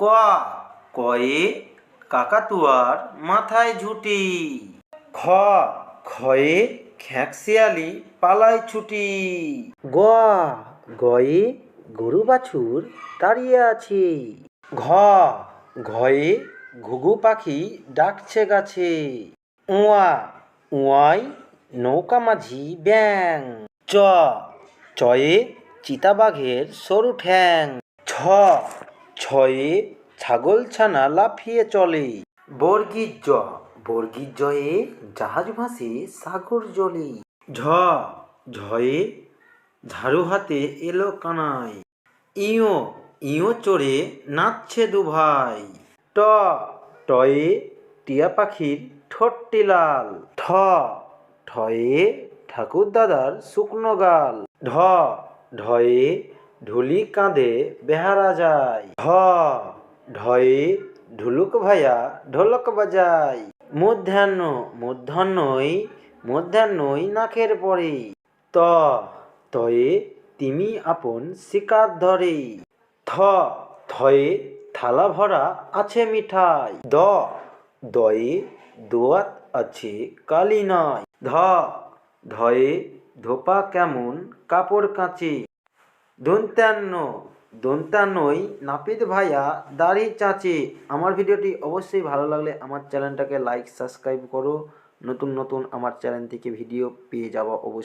ক। কয়ে কাকাতুয়ার মাথায় ঝুটি। খ। খয়ে খ্যাঁকশিয়ালি পালায় ছুটি। গ। গয়ে গরু বাছুর দাঁড়িয়ে আছে। ঘ। ঘয়ে ঘুঘু পাখি ডাকছে গাছে। উয়া। উয়াই নৌকা মাঝি ব্যাং। চ। চয়ে চিতাবাঘের সরু ঠ্যাং। ছ। ছয়ে ছাগল ছানা লাফিয়ে চলে। বর্গীর জ, বর্গীর জয়ে জাহাজ ভাসে সাগর জলে। ঝ, ঝয়ে ঝাড়ু হাতে এলো কানাই ইও ইও চড়ে নাচছে দুভাই। ট, টয়ে টিয়া পাখির ঠোঁটটি লাল। ঠ, ঠয়ে ঠাকুর দাদার শুকনো গাল। ঢ, ঢয়ে ঢুলি কাঁধে বেহারা যায়। ঢ ঢয়ে ঢুলুক ভাইয়া ঢোলক বাজায় মধ্যাহ্ন মধ্যাহ্নই মধ্যাহ্নই নাকের পরে। ত, তয়ে তিমি আপন শিকার ধরে। থ, থয়ে থালা ভরা আছে মিঠাই। দ, দয়ে দোয়াত আছে কালি নয় ধ, ধয়ে ধোপা কেমন কাপড় কাচে। দন্তান্ন দন্তান্নই নাপিত ভাইয়া দাড়ি চাচি। আমার ভিডিওটি অবশ্যই ভালো লাগলে আমার চ্যানেলটাকে লাইক সাবস্ক্রাইব করো। নতুন নতুন আমার চ্যানেল থেকে ভিডিও পেয়ে যাওয়া অবশ্যই।